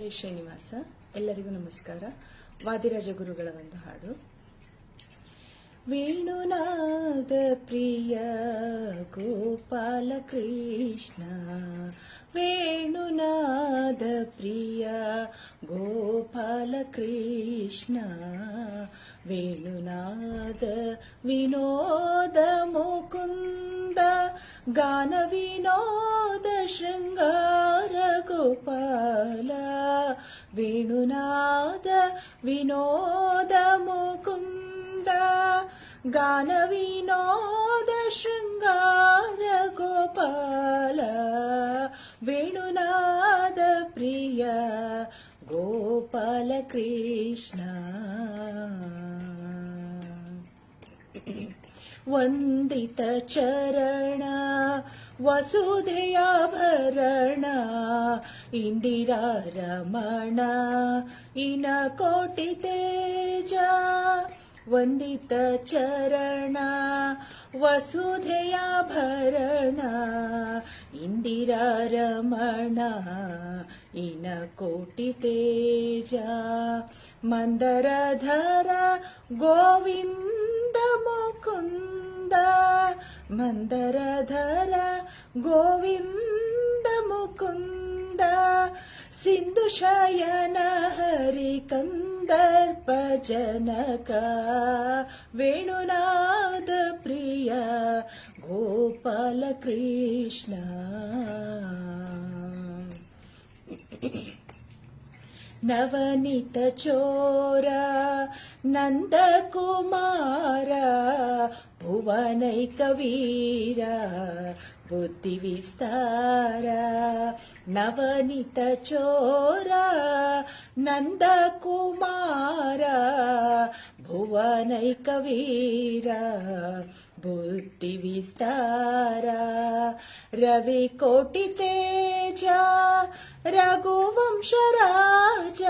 ಹರೇ ಶ್ರೀನಿವಾಸ. ಎಲ್ಲರಿಗೂ ನಮಸ್ಕಾರ. ವಾದಿರಾಜ ಗುರುಗಳ ಒಂದು ಹಾಡು. ವೇಣುನಾದ ಪ್ರಿಯ ಗೋಪಾಲ ಕೃಷ್ಣ వేణునాద ప్రియ గోపాలకృష్ణ వేణునాద వినోద ముకుంద గాన వినోద శృంగార గోపాల వేణునాద వినోద ముకుంద గాన వినోద శృంగార గోపాల ವೇಣುನಾದ ಪ್ರಿಯ ಗೋಪಾಲ ಕೃಷ್ಣ. ವಂದಿತ ಚರಣ ವಸುಧೆಯಾಭರಣ ಇಂದಿರಾ ರಮಣ ಇನ ಕೋಟಿ ತೇಜ. वन्दित चरणा वसुधया भरणा इन्दिरा रमणा इन कोटितेजा मन्दरधर गोविन्द मुकुन्द मन्दरधर गोविन्द मुकुन्द सिन्धुशयन हरिकन्द दर्पजनक वेणुनाद प्रिय गोपालकृष्ण नवनीतचोर नन्दकुमार भुवनैकवीर बुद्धिविस्तार नवनीतचोरा നന്ദകുമാര ഭുവനൈകവീര ബുദ്ധി വിസ്താര രവി കോട്ടി തേജ രഘുവംശ രാജ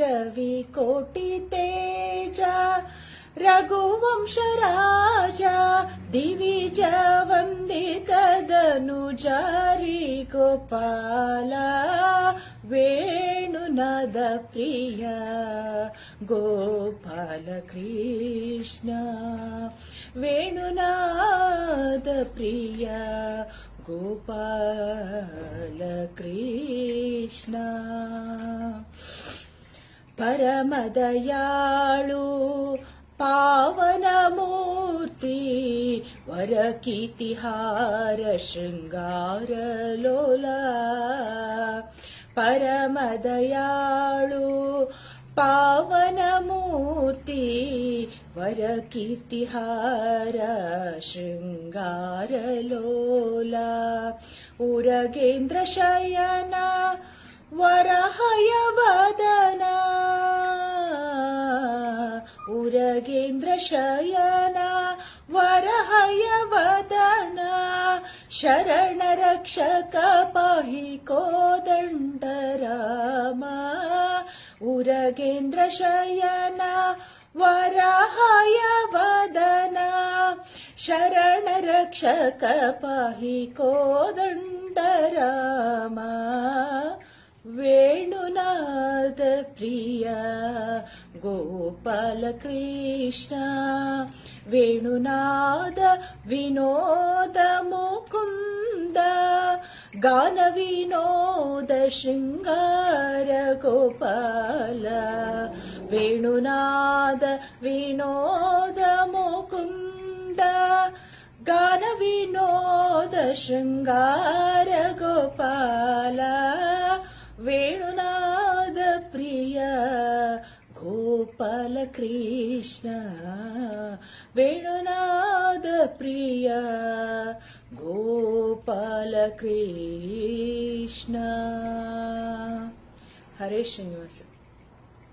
രവി കോട്ടി തേജ रघुवंश राजा दिविज वन्दित धनुजारी वे ತೇಜ ರಘುವಂಶ ರಾಜ ದಿವಿಜ ವಂದಿತದನು ಜಾರಿ ಗೋಪಾಲ ವೇಣುನಾದ परमदयाळु पावनमूर्ति वरकीर्तिहार शृङ्गारलोला उरगेन्द्रशयना वरहयवद शरणरक्षक पाहि कोदण्डरामा। उरगेन्द्र शयना वराहय वदना शरणरक्षक पाहि कोदण्डरामा। वेणुनाद प्रिया ഗോപാലകൃഷ്ണ വേണുനാദ വിനോദ മുകുന്ദ ഗാന വിനോദ ശൃംഗാര ഗോപാല വേണുനാദ വിനോദ മുകുന്ദ ഗാന വിനോദ ശൃംഗാര ഗോപാല വേണുനാദ പ്രിയ गोपालकृष्ण। वेणुनादप्रिय गोपालकृष्ण। हरे श्रीनिवास।